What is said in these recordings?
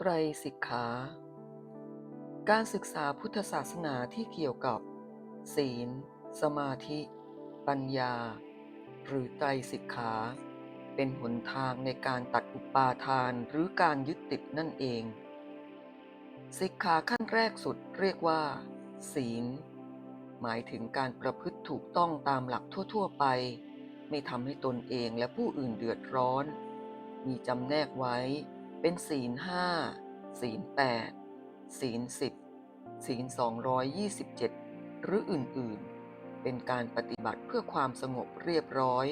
ไตรสิกขา การศึกษาพุทธศาสนาที่เกี่ยวกับ ศีล สมาธิ ปัญญา หรือไตรสิกขา เป็นหนทางในการตัดอุปาทานหรือการยึดติดนั่นเอง สิกขาขั้นแรกสุดเรียกว่า ศีล หมายถึงการประพฤติถูกต้องตามหลักทั่ว ๆ ไป ไม่ทำให้ตนเองและผู้อื่นเดือดร้อน มีจำแนกไว้ เป็นศีลห้าศีลแปดศีลสิบศีลสองร้อยยี่สิบเจ็ดหรืออื่นๆ เป็นการปฏิบัติเพื่อความสงบเรียบร้อย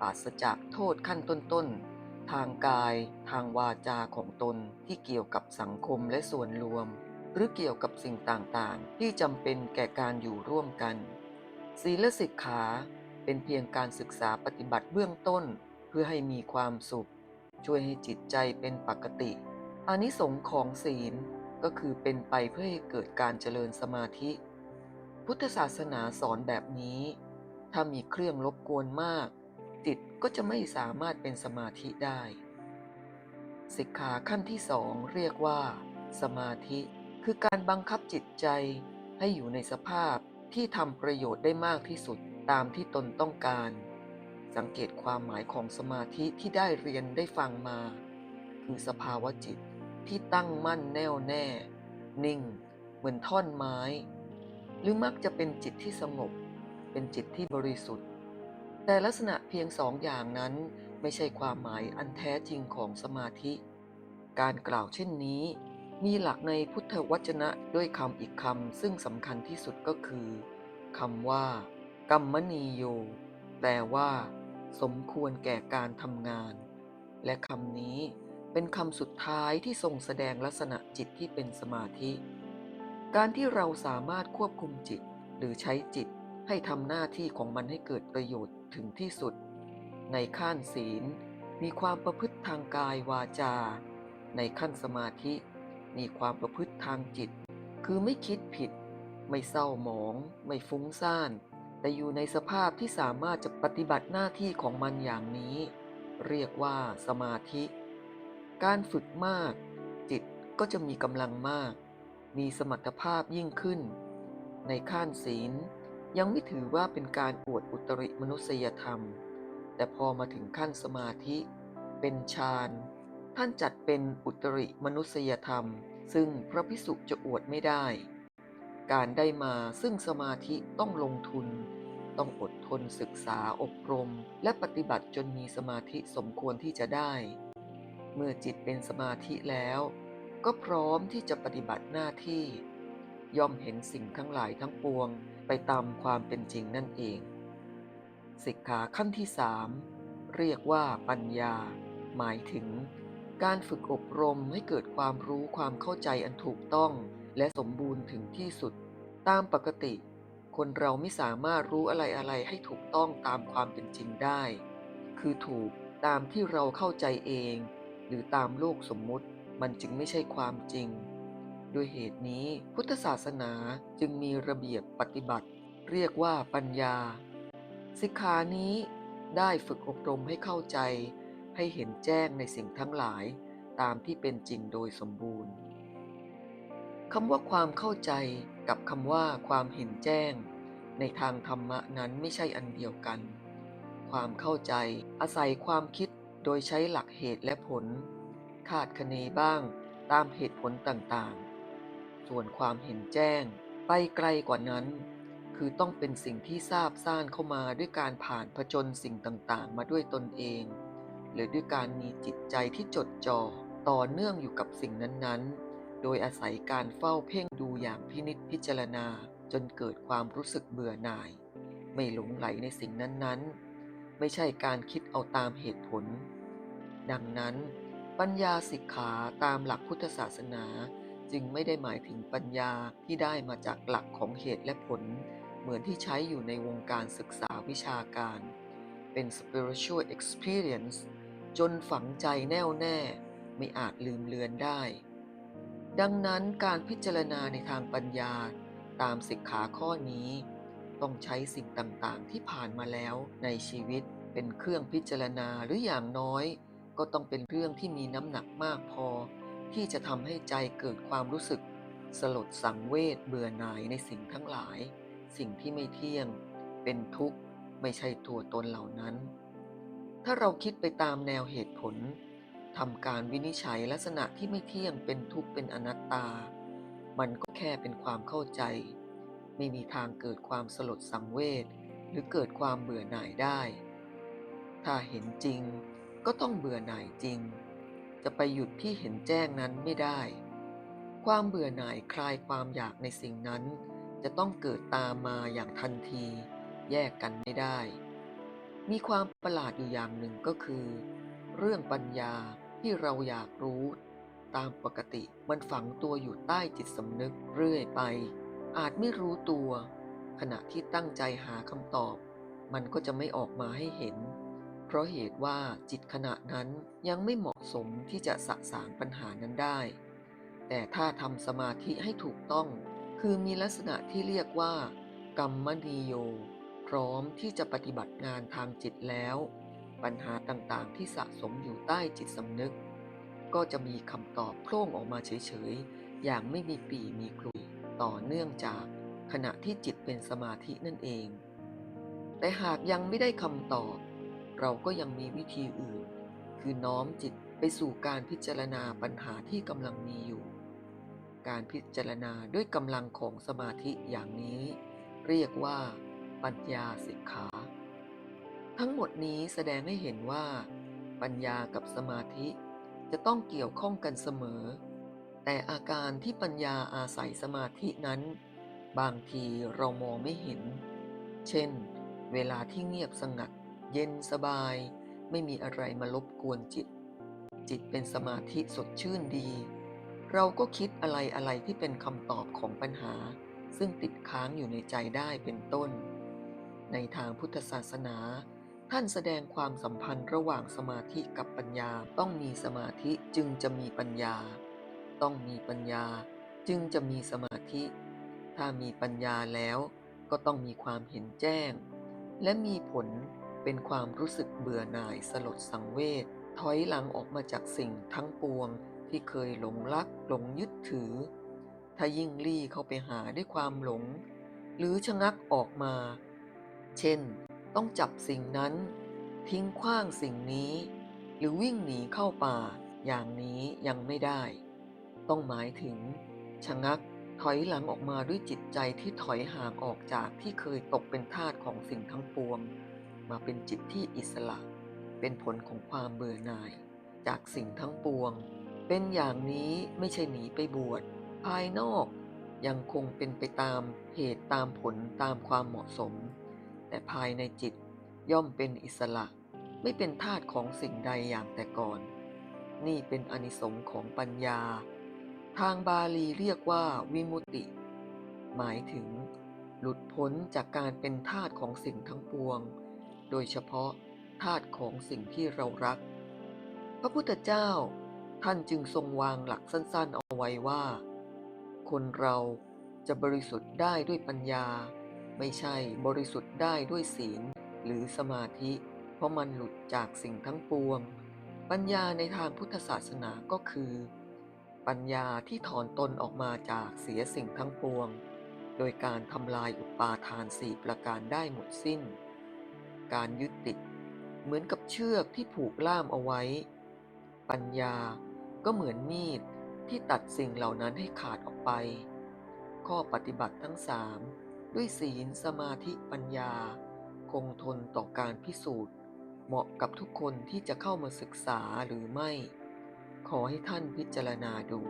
ปราศจากโทษขั้นต้นๆ ทางกายทางวาจาของตนที่เกี่ยวกับสังคมและส่วนรวม หรือเกี่ยวกับสิ่งต่างๆ ที่จำเป็นแก่การอยู่ร่วมกัน ศีลสิกขาเป็นเพียงการศึกษาปฏิบัติเบื้องต้น เพื่อให้มีความสุข ช่วยให้จิตใจเป็นปกติอานิสงส์ของศีลก็คือเป็นไปเพื่อให้เกิดการเจริญสมาธิ พุทธศาสนาสอนแบบนี้ ถ้ามีเครื่องรบกวนมาก จิตก็จะไม่สามารถเป็นสมาธิได้สิกขาขั้นที่สองเรียกว่า สมาธิ คือการบังคับจิตใจให้อยู่ในสภาพที่ทำประโยชน์ได้มากที่สุดตามที่ตนต้องการ สังเกตความหมายของสมาธิที่ได้เรียนได้ฟังมา คือสภาวะจิตที่ตั้งมั่นแน่วแน่ นิ่ง เหมือนท่อนไม้ หรือมักจะเป็นจิตที่สงบ เป็นจิตที่บริสุทธิ์ แต่ลักษณะเพียงสองอย่างนั้นไม่ใช่ความหมายอันแท้จริงของสมาธิ การกล่าวเช่นนี้ มีหลักในพุทธวจนะด้วยคำอีกคำซึ่งสำคัญที่สุดก็คือคำว่า กัมมณีโย แปลว่า สมควรแก่การทำงาน และคำนี้เป็นคำสุดท้ายที่ทรงแสดงลักษณะจิตที่เป็นสมาธิ การที่เราสามารถควบคุมจิตหรือใช้จิตให้ทำหน้าที่ของมันให้เกิดประโยชน์ถึงที่สุด ในขั้นศีล มีความประพฤติทางกายวาจา ในขั้นสมาธิ มีความประพฤติทางจิต คือไม่คิดผิด ไม่เศร้าหมอง ไม่ฟุ้งซ่าน แต่อยู่ในสภาพที่สามารถจะปฏิบัติหน้าที่ของมันอย่างนี้ เรียกว่าสมาธิ การฝึกมาก จิตก็จะมีกำลังมาก มีสมรรถภาพยิ่งขึ้น ในขั้นศีลยังไม่ถือว่าเป็นการอวดอุตริมนุษยธรรม แต่พอมาถึงขั้นสมาธิ เป็นฌานท่านจัดเป็นอุตริมนุษยธรรม ซึ่งพระพิสุจะอวดไม่ได้ การได้มาซึ่งสมาธิต้องลงทุน ต้องอดทนศึกษาอบรม และปฏิบัติจนมีสมาธิสมควรที่จะได้ เมื่อจิตเป็นสมาธิแล้ว ก็พร้อมที่จะปฏิบัติหน้าที่ ย่อมเห็นสิ่งทั้งหลายทั้งปวงไปตามความเป็นจริงนั่นเองสิกขาขั้นที่สามเรียกว่าปัญญา หมายถึง การฝึกอบรมให้เกิดความรู้ความเข้าใจอันถูกต้อง และสมบูรณ์ถึงที่สุด ตามปกติ คนเราไม่สามารถรู้อะไรอะไรให้ถูกต้องตามความเป็นจริงได้ คือถูกตามที่เราเข้าใจเอง หรือตามโลกสมมุติมันจึงไม่ใช่ความจริง ด้วยเหตุนี้พุทธศาสนาจึงมีระเบียบปฏิบัติ เรียกว่าปัญญา สิกขานี้ได้ฝึกอบรมให้เข้าใจ ให้เห็นแจ้งในสิ่งทั้งหลาย ตามที่เป็นจริงโดยสมบูรณ์ คำว่าความเข้าใจกับคำว่าความเห็นแจ้ง ในทางธรรมะนั้นไม่ใช่อันเดียวกัน ความเข้าใจอาศัยความคิดโดยใช้หลักเหตุและผล คาดคะเนบ้างตามเหตุผลต่างๆ ส่วนความเห็นแจ้ง ไปไกลกว่านั้น คือต้องเป็นสิ่งที่ทราบซ่านเข้ามาด้วยการผ่านผจญสิ่งต่างๆ มาด้วยตนเอง หรือด้วยการมีจิตใจที่จดจ่อต่อเนื่องอยู่กับสิ่งนั้นๆ โดยอาศัยการเฝ้าเพ่งดูอย่างพินิจพิจารณาจนเกิดความรู้สึกเบื่อหน่าย ไม่หลงไหลในสิ่งนั้นๆ ไม่ใช่การคิดเอาตามเหตุผล ดังนั้น ปัญญาสิกขาตามหลักพุทธศาสนา จึงไม่ได้หมายถึงปัญญาที่ได้มาจากหลักของเหตุและผล เหมือนที่ใช้อยู่ในวงการศึกษาวิชาการ เป็น spiritual experience จนฝังใจแน่วแน่ ไม่อาจลืมเลือนได้ ดังนั้นการพิจารณาในทางปัญญาตามสิกขาข้อนี้ ต้องใช้สิ่งต่างๆ ที่ผ่านมาแล้วในชีวิตเป็นเครื่องพิจารณาหรืออย่างน้อย ก็ต้องเป็นเรื่องที่มีน้ำหนักมากพอ ที่จะทำให้ใจเกิดความรู้สึก สลดสังเวชเบื่อหน่ายในสิ่งทั้งหลาย สิ่งที่ไม่เที่ยง เป็นทุกข์ไม่ใช่ตัวตนเหล่านั้น ถ้าเราคิดไปตามแนวเหตุผล ทำการวินิจฉัยลักษณะที่ไม่เที่ยงเป็นทุกข์เป็นอนัตตา มันก็แค่เป็นความเข้าใจ ไม่มีทางเกิดความสลดสังเวชหรือเกิดความเบื่อหน่ายได้ ถ้าเห็นจริงก็ต้องเบื่อหน่ายจริง จะไปหยุดที่เห็นแจ้งนั้นไม่ได้ ความเบื่อหน่ายคลายความอยากในสิ่งนั้น จะต้องเกิดตามมาอย่างทันที แยกกันไม่ได้ มีความประหลาดอยู่อย่างหนึ่งก็คือ เรื่องปัญญา ที่เราอยากรู้ตามปกติมันฝังตัวอยู่ใต้จิตสำนึกเรื่อยไป อาจไม่รู้ตัว ขณะที่ตั้งใจหาคำตอบ มันก็จะไม่ออกมาให้เห็น เพราะเหตุว่าจิตขณะนั้นยังไม่เหมาะสมที่จะสะสางปัญหานั้นได้ แต่ถ้าทำสมาธิให้ถูกต้อง คือมีลักษณะที่เรียกว่า กรรมนิโย พร้อมที่จะปฏิบัติงานทางจิตแล้ว ปัญหาต่างๆ ที่สะสมอยู่ใต้จิตสำนึก ก็จะมีคำตอบโผล่งออกมาเฉยๆ อย่างไม่มีปีมีกลุยต่อเนื่องจากขณะที่จิตเป็นสมาธินั่นเอง แต่หากยังไม่ได้คำตอบ เราก็ยังมีวิธีอื่น คือน้อมจิตไปสู่การพิจารณาปัญหาที่กำลังมีอยู่ การพิจารณาด้วยกำลังของสมาธิอย่างนี้ เรียกว่า ปัญญาสิกขา ทั้งหมดนี้แสดงให้เห็นว่า ปัญญากับสมาธิจะต้องเกี่ยวข้องกันเสมอ แต่อาการที่ปัญญาอาศัยสมาธินั้น บางทีเรามองไม่เห็น เช่น เวลาที่เงียบสงัด เย็นสบาย ไม่มีอะไรมารบกวนจิต จิตเป็นสมาธิสดชื่นดี เราก็คิดอะไรอะไรที่เป็นคำตอบของปัญหา ซึ่งติดค้างอยู่ในใจได้เป็นต้น ในทางพุทธศาสนา ท่านแสดงความสัมพันธ์ระหว่างสมาธิกับปัญญา ต้องมีสมาธิจึงจะมีปัญญา ต้องมีปัญญาจึงจะมีสมาธิ ถ้ามีปัญญาแล้วก็ต้องมีความเห็นแจ้ง และมีผลเป็นความรู้สึกเบื่อหน่ายสลดสังเวชถอยหลังออกมาจากสิ่งทั้งปวงที่เคยหลงรักหลงยึดถือ ถ้ายิ่งลี่เข้าไปหาด้วยความหลง หรือชะงักออกมา เช่น ต้องจับสิ่งนั้น ทิ้งขว้างสิ่งนี้ หรือวิ่งหนีเข้าป่า อย่างนี้ยังไม่ได้ ต้องหมายถึง ชะงักถอยหลังออกมาด้วยจิตใจที่ถอยห่างออกจากที่เคยตกเป็นทาสของสิ่งทั้งปวง มาเป็นจิตที่อิสระ เป็นผลของความเบื่อหน่าย จากสิ่งทั้งปวง เป็นอย่างนี้ไม่ใช่หนีไปบวชภายนอกยังคงเป็นไปตามเหตุตามผลตามความเหมาะสม แต่ภายในจิตย่อมเป็นอิสระ ไม่เป็นทาสของสิ่งใดอย่างแต่ก่อน นี่เป็นอนิสงค์ของปัญญา ทางบาลีเรียกว่าวิมุตติหมายถึง หลุดพ้นจากการเป็นทาสของสิ่งทั้งปวง โดยเฉพาะทาสของสิ่งที่เรารัก พระพุทธเจ้าท่านจึงทรงวางหลักสั้นๆ เอาไว้ว่า คนเราจะบริสุทธิ์ได้ด้วยปัญญา ไม่ใช่บริสุทธิ์ได้ด้วยศีลหรือสมาธิ เพราะมันหลุดจากสิ่งทั้งปวง ปัญญาในทางพุทธศาสนาก็คือ ปัญญาที่ถอนตนออกมาจากเสียสิ่งทั้งปวง โดยการทำลายอุปาทานสี่ประการได้หมดสิ้น การยึดติด เหมือนกับเชือกที่ผูกล่ามเอาไว้ ปัญญาก็เหมือนมีดที่ตัดสิ่งเหล่านั้นให้ขาดออกไป ข้อปฏิบัติทั้งสาม ด้วยศีลสมาธิปัญญา คงทนต่อการพิสูจน์ เหมาะกับทุกคนที่จะเข้ามาศึกษาหรือไม่ ขอให้ท่านพิจารณาดู